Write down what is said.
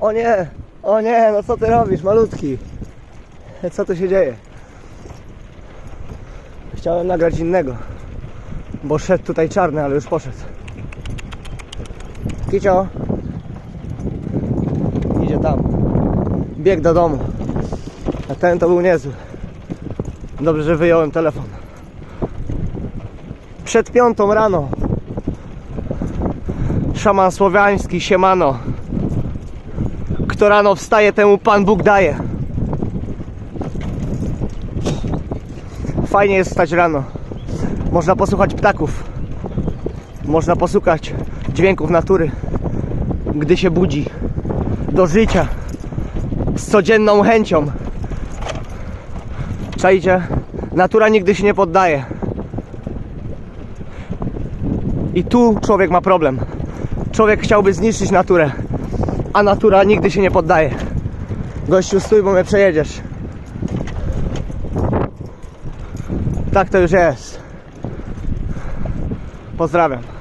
O nie, o nie, no co ty robisz, malutki? Co tu się dzieje? Chciałem nagrać innego, bo szedł tutaj czarny, ale już poszedł. Kicio, idzie tam. Bieg do domu. A ten to był niezły. Dobrze, że wyjąłem telefon. Przed piątą rano. Szaman słowiański, siemano. Kto rano wstaje, temu Pan Bóg daje. Fajnie jest stać rano. Można posłuchać ptaków. Można posłuchać dźwięków natury, gdy się budzi do życia z codzienną chęcią. Czajcie, natura nigdy się nie poddaje. I tu człowiek ma problem. Człowiek chciałby zniszczyć naturę, a natura nigdy się nie poddaje. Gościu, stój, bo mnie przejedziesz. Tak to już jest. Pozdrawiam.